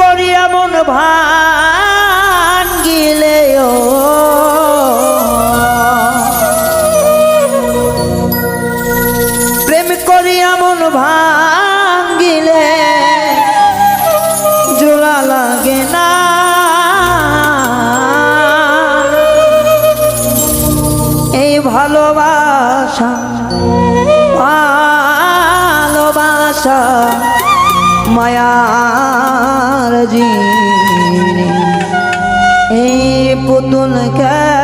করি এমন ভান গিলেও। প্রেম করি এমন ভাঙ্গিলে জোড়া লাগে না। এই ভালোবাসা ভালোবাসা, মায়া সাজিনি এই পুতুল কে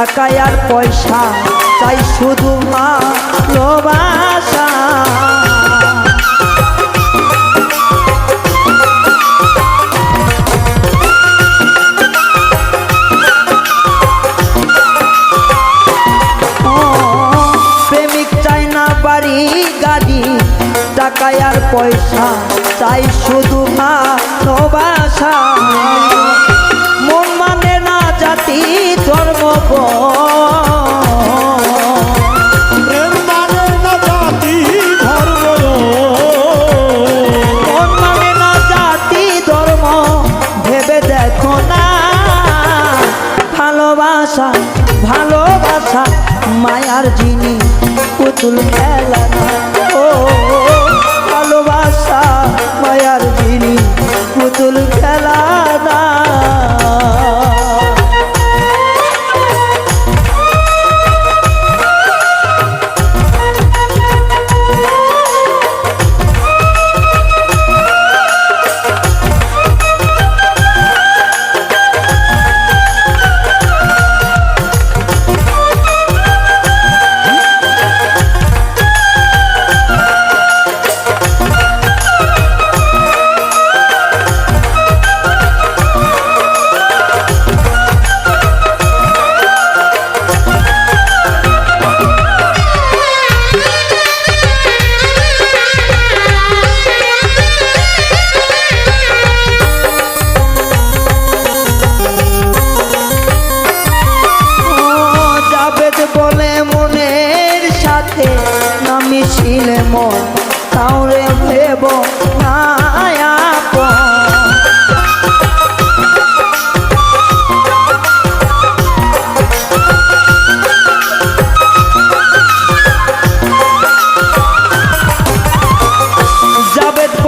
টাকায় আর পয়সা তাই শুধু ভালোবাসা টাকায় আর পয়সা তাই শুধু মা to look at.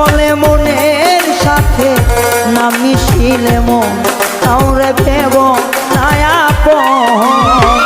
বলে মনের সাথে না মিশিলে মন তাও রে ভেব নায়াপন